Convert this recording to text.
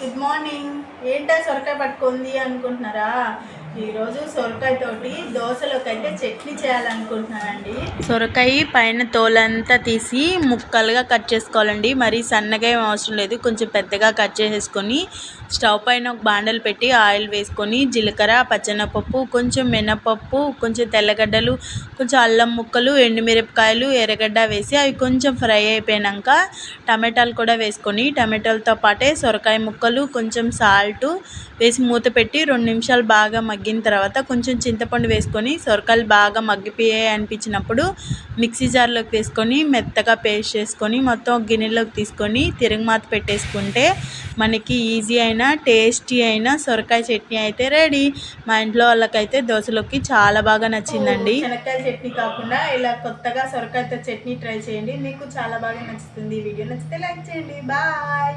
Good morning ఏంటా సొరకాయ పట్టుకుంది అనుకుంటున్నారా? ఈరోజు సొరకాయ చట్నీ చేయాలనుకుంటున్నానండి. సొరకాయ పైన తోలంతా తీసి ముక్కలుగా కట్ చేసుకోవాలండి. మరి సన్నగా ఏం అవసరం లేదు. కొంచెం పెద్దగా కట్ చేసేసుకొని స్టవ్ పైన ఒక బాండలు పెట్టి ఆయిల్ వేసుకొని జీలకర్ర పచ్చెనపప్పు కొంచెం మినపప్పు కొంచెం తెల్లగడ్డలు కొంచెం అల్లం ముక్కలు ఎండుమిరపకాయలు ఎర్రగడ్డ వేసి అవి కొంచెం ఫ్రై అయిపోయాక టమాటాలు కూడా వేసుకొని టమాటాలతో పాటే సొరకాయ ముక్కలు కొంచెం సాల్ట్ వేసి మూత పెట్టి రెండు నిమిషాలు బాగా మగ్గి మగ్గిన తర్వాత కొంచెం చింతపండు వేసుకొని సొరకాయలు బాగా మగ్గిపోయాయి అనిపించినప్పుడు మిక్సీ జార్లోకి వేసుకొని మెత్తగా పేస్ట్ చేసుకొని మొత్తం గిన్నెలోకి తీసుకొని తిరగమాత పెట్టేసుకుంటే మనకి ఈజీ అయిన టేస్టీ అయిన సొరకాయ చట్నీ అయితే రెడీ. మా ఇంట్లో వాళ్ళకైతే దోశలోకి చాలా బాగా నచ్చిందండి. శనక్కాయ చట్నీ కాకుండా ఇలా కొత్తగా సొరకాయతో చట్నీ ట్రై చేయండి. మీకు చాలా బాగా నచ్చుతుంది వీడియో. నచ్చితే లైక్ చేయండి. బాయ్.